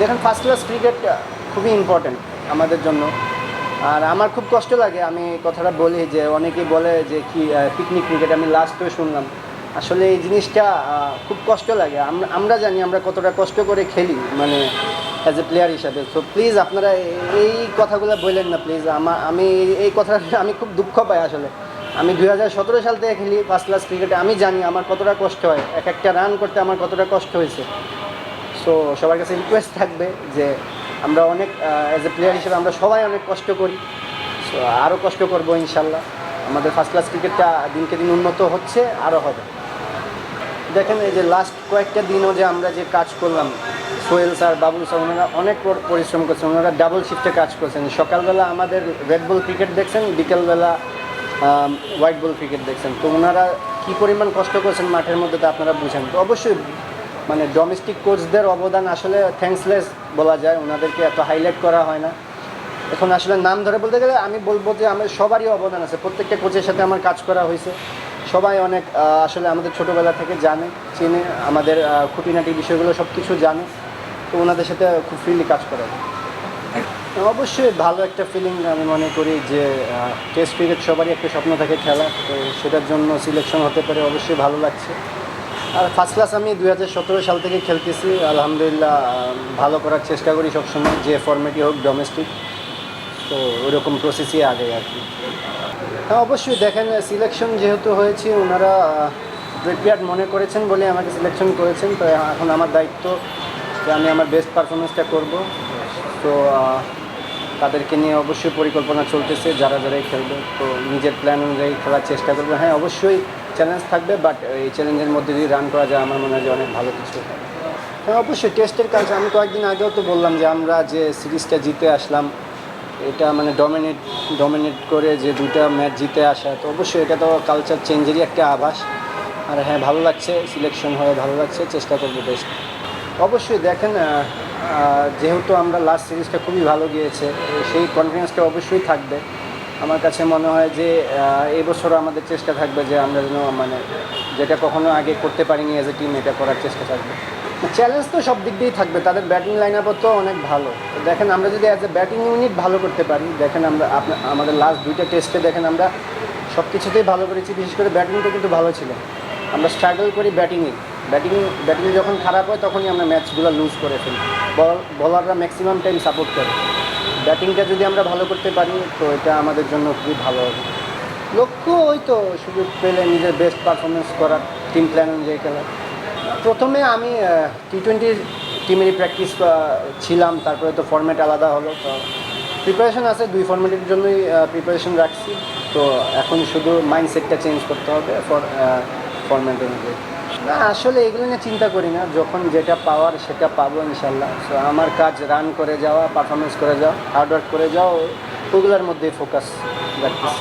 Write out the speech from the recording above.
দেখেন first class cricket খুবই important আমাদের জন্য। আর আমার খুব কষ্ট লাগে, আমি কথাটা বলি যে অনেকেই বলে যে কি পিকনিক ক্রিকেট আমি লাস্টেও শুনলাম। আসলে এই জিনিসটা খুব কষ্ট লাগে। আমরা জানি আমরা কতটা কষ্ট করে খেলি মানে অ্যাজ এ প্লেয়ার হিসাবে। সো প্লিজ আপনারা এই কথাগুলো বললেন না প্লিজ আমার আমি এই কথাটা, আমি খুব দুঃখ পাই আসলে। আমি দুই হাজার সতেরো সাল থেকে খেলি ফার্স্ট ক্লাস ক্রিকেটে আমি জানি আমার কতটা কষ্ট হয়। এক একটা রান করতে আমার কতটা কষ্ট হয়েছে। সো সবার কাছে রিকোয়েস্ট থাকবে যে আমরা অনেক অ্যাজ এ প্লেয়ার হিসেবে আমরা সবাই অনেক কষ্ট করি। সো আরও কষ্ট করব ইনশাল্লাহ। আমাদের ফার্স্ট ক্লাস ক্রিকেটটা দিনকে দিন উন্নত হচ্ছে আরও হবে। দেখেন এই যে লাস্ট কয়েকটা দিনও যে আমরা যে কাজ করলাম, সোহেল স্যার বাবুল স্যার ওনারা অনেক পর- পরিশ্রম করছেন, ওনারা ডাবল শিফটে কাজ করছেন। সকালবেলা আমাদের রেড বল ক্রিকেট দেখছেন, বিকেলবেলা হোয়াইট বল ক্রিকেট দেখছেন। তো ওনারা কী পরিমাণ কষ্ট করছেন মাঠের মধ্যে তা আপনারা বুঝেন। তো অবশ্যই মানে ডোমেস্টিক কোচদের অবদান আসলে থ্যাঙ্কসলেস বলা যায়। ওনাদেরকে এত হাইলাইট করা হয় না। এখন আসলে নাম ধরে বলতে গেলে আমি বলব যে আমার সবারই অবদান আছে। প্রত্যেকটা কোচের সাথে আমার কাজ করা হয়েছে। সবাই অনেক আসলে আমাদের ছোটোবেলা থেকে জানে, চিনে, আমাদের খুঁটিনাটি বিষয়গুলো সব কিছু জানে। তো ওনাদের সাথে খুব ফ্রিলি কাজ করা। অবশ্যই ভালো একটা ফিলিং আমি মনে করি যে টেস্ট ক্রিকেট সবারই একটা স্বপ্ন থাকে খেলা তো সেটার জন্য সিলেকশন হতে পারে, অবশ্যই ভালো লাগছে। আর ফার্স্ট ক্লাস আমি দুই হাজার সতেরো সাল থেকে খেলতেছি। আলহামদুলিল্লাহ ভালো করার চেষ্টা করি সবসময়, যে ফর্মেটই হোক ডোমেস্টিক তো ওইরকম প্রসেসই আগে আর কি। হ্যাঁ অবশ্যই দেখেন সিলেকশন যেহেতু হয়েছে, ওনারা প্রিপেয়ার্ড মনে করেছেন বলে আমাকে সিলেকশন করেছেন। তো এখন আমার দায়িত্ব যে আমি আমার বেস্ট পারফরমেন্সটা করব। তো তাদেরকে নিয়ে অবশ্যই পরিকল্পনা চলতেছে, যারা যারাই খেলবে, তো নিজের প্ল্যান অনুযায়ী খেলার চেষ্টা করবে। হ্যাঁ অবশ্যই চ্যালেঞ্জ থাকবে বাট এই চ্যালেঞ্জের মধ্যে যদি রান করা যায়, আমার মনে হয় যে অনেক ভালো কিছু হ্যাঁ অবশ্যই টেস্টের কাজ, আমি কয়েকদিন আগেও তো বললাম যে আমরা যে সিরিজটা জিতে আসলাম, এটা মানে ডমিনেট ডমিনেট করে যে দুইটা ম্যাচ জিতে আসা, তো অবশ্যই এটা তো কালচার চেঞ্জেরই একটা আভাস। আর হ্যাঁ ভালো লাগছে সিলেকশন হয়ে ভালো লাগছে, চেষ্টা করব বেস্ট অবশ্যই দেখেন যেহেতু আমরা লাস্ট সিরিজটা খুবই ভালো গিয়েছে সেই কনফিডেন্সটা অবশ্যই থাকবে। আমার কাছে মনে হয় যে এবছরও আমাদের চেষ্টা থাকবে যে আমরা যেন মানে যেটা কখনো আগে করতে পারিনি এজ এ টিম এটা করার চেষ্টা থাকবে। চ্যালেঞ্জ তো সব দিক দিয়েই থাকবে, তাদের ব্যাটিং লাইন আপও তো অনেক ভালো। দেখেন, আমরা যদি অ্যাজ এ ব্যাটিং ইউনিট ভালো করতে পারি, দেখেন আমরা আমাদের লাস্ট দুইটা টেস্টে দেখেন আমরা সব কিছুতেই ভালো করেছি, বিশেষ করে ব্যাটিংটা কিন্তু ভালো ছিল। আমরা স্ট্রাগল করি ব্যাটিংয়ে ব্যাটিং ব্যাটিং যখন খারাপ হয় তখনই আমরা ম্যাচগুলো লুজ করে ফেলি। বলাররা ম্যাক্সিমাম টাইম সাপোর্ট করে। ব্যাটিংটা যদি আমরা ভালো করতে পারি, তো এটা আমাদের জন্য খুবই ভালো হবে। লক্ষ্য ওই তো সুযোগ পেলে নিজের বেস্ট পারফরমেন্স করার টিম প্ল্যান অনুযায়ী খেলা। প্রথমে আমি টি টোয়েন্টির টিমেরই প্র্যাকটিস ছিলাম, তারপরে তো ফর্ম্যাট আলাদা হলো, তো প্রিপারেশন আছে, দুই ফর্ম্যাটের জন্যই প্রিপারেশন রাখছি। তো এখন শুধু মাইন্ডসেটটা চেঞ্জ করতে হবে। ফর না, আসলে এগুলো নিয়ে চিন্তা করি না। যখন যেটা পাওয়ার সেটা পাবো ইনশাল্লাহ সো আমার কাজ রান করে যাওয়া পারফরমেন্স করে যাওয়া হার্ডওয়ার্ক করে যাওয়া, ওগুলোর মধ্যেই ফোকাস রাখতেছি।